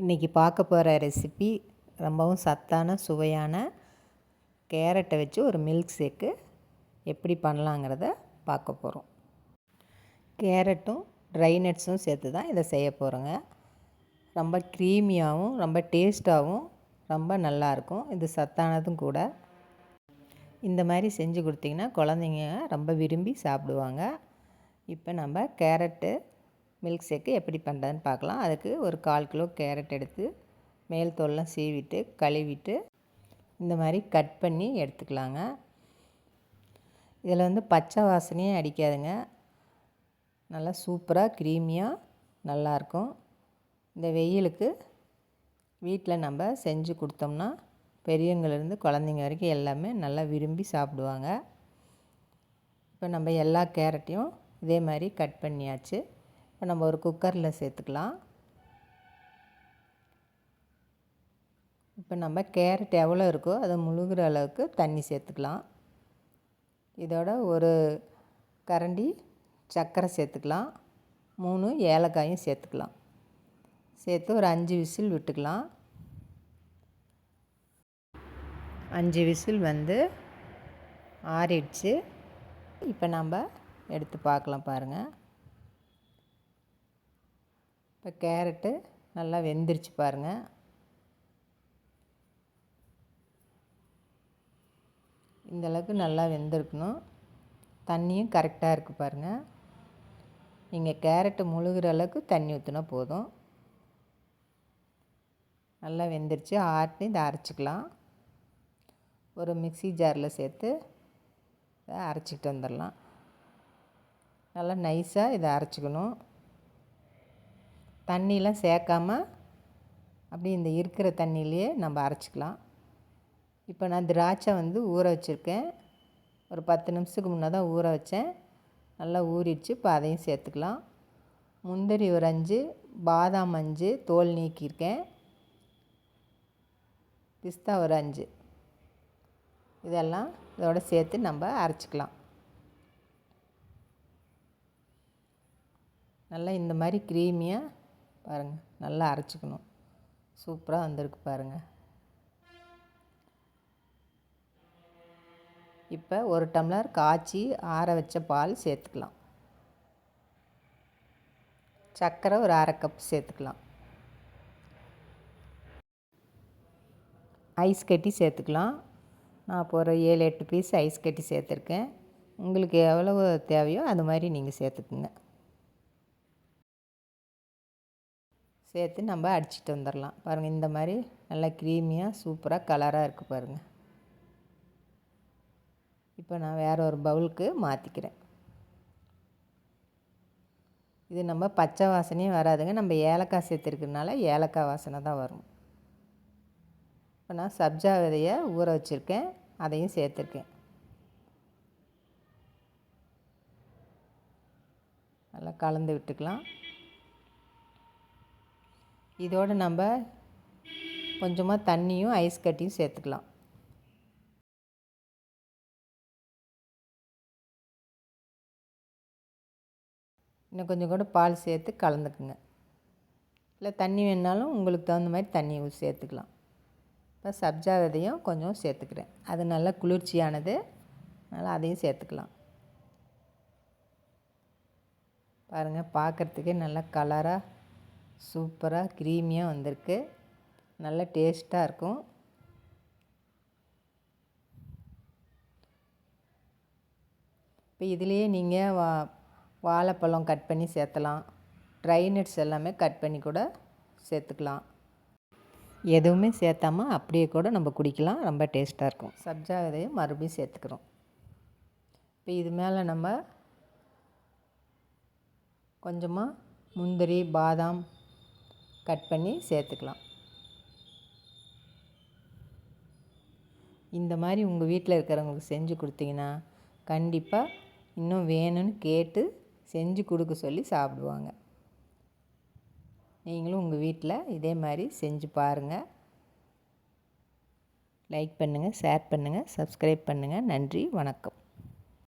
இன்றைக்கி பார்க்க போகிற ரெசிபி ரொம்பவும் சத்தான சுவையான கேரட்டை வச்சு ஒரு மில்க் ஷேக்கு எப்படி பண்ணலாங்கிறத பார்க்க போகிறோம் கேரட்டும் ட்ரை நட்ஸும் சேர்த்து தான் இதை செய்ய போகிறோங்க ரொம்ப க்ரீமியாகவும் ரொம்ப டேஸ்ட்டாகவும் ரொம்ப நல்லாயிருக்கும் இது சத்தானதும் கூட. இந்த மாதிரி செஞ்சு கொடுத்திங்கன்னா குழந்தைங்க ரொம்ப விரும்பி சாப்பிடுவாங்க. இப்போ நம்ம கேரட்டு மில்க் ஷேக்கு எப்படி பண்ணுறதுன்னு பார்க்கலாம். அதுக்கு ஒரு கால் கிலோ கேரட் எடுத்து மேல் தோல்லாம் சீவிட்டு கழுவிட்டு இந்த மாதிரி கட் பண்ணி எடுத்துக்கலாங்க. இதில் வந்து பச்சை வாசனையே அடிக்காதுங்க. நல்லா சூப்பராக க்ரீமியாக நல்லாயிருக்கும். இந்த வெயிலுக்கு வீட்டில் நம்ம செஞ்சு கொடுத்தோம்னா பெரியவங்கலேருந்து குழந்தைங்க வரைக்கும் எல்லாமே நல்லா விரும்பி சாப்பிடுவாங்க. இப்போ நம்ம எல்லா கேரட்டையும் இதே மாதிரி கட் பண்ணியாச்சு. இப்போ நம்ம ஒரு குக்கரில் சேர்த்துக்கலாம். இப்போ நம்ம கேரட் எவ்வளோ இருக்கோ அதை முழுகிற அளவுக்கு தண்ணி சேர்த்துக்கலாம். இதோட ஒரு கரண்டி சர்க்கரை சேர்த்துக்கலாம். மூணு ஏலக்காயும் சேர்த்துக்கலாம். சேர்த்து ஒரு அஞ்சு விசில் விட்டுக்கலாம். அஞ்சு விசில் வந்து ஆறிடுச்சு. இப்போ நம்ம எடுத்து பார்க்கலாம் பாருங்கள் இப்போ கேரட்டு நல்லா வெந்துருச்சு பாருங்கள் இந்தளவுக்கு நல்லா வெந்திருக்கணும். தண்ணியும் கரெக்டாக இருக்குது பாருங்கள் நீங்கள் கேரட்டு முழுகிற அளவுக்கு தண்ணி ஊற்றினா போதும். நல்லா வெந்துருச்சு. ஆட்டி இதை அரைச்சிக்கலாம். ஒரு மிக்சி ஜாரில் சேர்த்து அரைச்சிக்கிட்டு வந்துடலாம். நல்லா நைஸாக இதை அரைச்சிக்கணும். தண்ணியெலாம் சேர்க்காம அப்படி இந்த இருக்கிற தண்ணியிலையே நம்ம அரைச்சிக்கலாம். இப்போ நான் திராட்சை வந்து ஊற வச்சுருக்கேன். ஒரு பத்து நிமிஷத்துக்கு முன்னே தான் ஊற வச்சேன். நல்லா ஊறிடுச்சு இப்போ அதையும் சேர்த்துக்கலாம். முந்திரி ஒரு அஞ்சு பாதாம் அஞ்சு தோல் நீக்கியிருக்கேன். பிஸ்தா ஒரு அஞ்சு. இதெல்லாம் இதோட சேர்த்து நம்ம அரைச்சிக்கலாம். நல்லா இந்த மாதிரி க்ரீமியாக பாருங்கள் நல்லா அரைச்சிக்கணும். சூப்பராக வந்திருக்கு பாருங்கள் இப்போ ஒரு டம்ளர் காய்ச்சி ஆற வச்ச பால் சேர்த்துக்கலாம். சர்க்கரை ஒரு அரை கப் சேர்த்துக்கலாம். ஐஸ் கட்டி சேர்த்துக்கலாம். நான் இப்போ ஒரு ஏழு எட்டு பீஸ் ஐஸ் கட்டி சேர்த்துருக்கேன். உங்களுக்கு எவ்வளவு தேவையோ அது மாதிரி நீங்கள் சேர்த்துக்குங்க. சேர்த்து நம்ம அடிச்சிட்டு வந்துடலாம் பாருங்கள் இந்த மாதிரி நல்லா க்ரீமியாக சூப்பராக கலராக இருக்குது பாருங்கள் இப்போ நான் வேறு ஒரு பவுலுக்கு மாற்றிக்கிறேன் இது நம்ம பச்சை வாசனையும் வராதுங்க. நம்ம ஏலக்காய் சேர்த்துருக்கனால ஏலக்காய் வாசனை தான் வரும். இப்போ நான் சப்ஜா விதையை ஊற வச்சுருக்கேன். அதையும் சேர்த்துருக்கேன். நல்லா கலந்து விட்டுக்கலாம். இதோடு நம்ம கொஞ்சமாக தண்ணியும் ஐஸ் கட்டியும் சேர்த்துக்கலாம். இன்னும் கொஞ்சம் கூட பால் சேர்த்து கலந்துக்குங்க. இல்லை தண்ணி வேணாலும் உங்களுக்கு தகுந்த மாதிரி தண்ணி சேர்த்துக்கலாம். இப்போ சப்ஜா விதையும் கொஞ்சம் சேர்த்துக்கிறேன். அது நல்லா குளிர்ச்சியானது. அதனால் அதையும் சேர்த்துக்கலாம். பாருங்கள் பார்க்குறதுக்கே நல்லா கலராக சூப்பராக க்ரீமியாக வந்திருக்கு. நல்ல டேஸ்ட்டாக இருக்கும். இப்போ இதுலேயே நீங்கள் வா வாழைப்பழம் கட் பண்ணி சேர்த்தலாம். ட்ரை நட்ஸ் எல்லாமே கட் பண்ணி கூட சேர்த்துக்கலாம். எதுவுமே சேர்த்தாமல் அப்படியே கூட நம்ம குடிக்கலாம். ரொம்ப டேஸ்ட்டாக இருக்கும். சப்ஜா விதையும் மறுபடியும் சேர்த்துக்கிறோம். இப்போ இது மேலே நம்ம கொஞ்சமாக முந்திரி பாதாம் கட் பண்ணி சேர்த்துக்கலாம். இந்த மாதிரி உங்கள் வீட்டில் இருக்கிறவங்களுக்கு செஞ்சு கொடுத்தீங்கன்னா கண்டிப்பாக இன்னும் வேணும்னு கேட்டு செஞ்சு கொடுக்க சொல்லி சாப்பிடுவாங்க. நீங்களும் உங்கள் வீட்டில் இதே மாதிரி செஞ்சு பாருங்கள் லைக் பண்ணுங்கள் ஷேர் பண்ணுங்கள் சப்ஸ்கிரைப் பண்ணுங்கள் நன்றி வணக்கம்.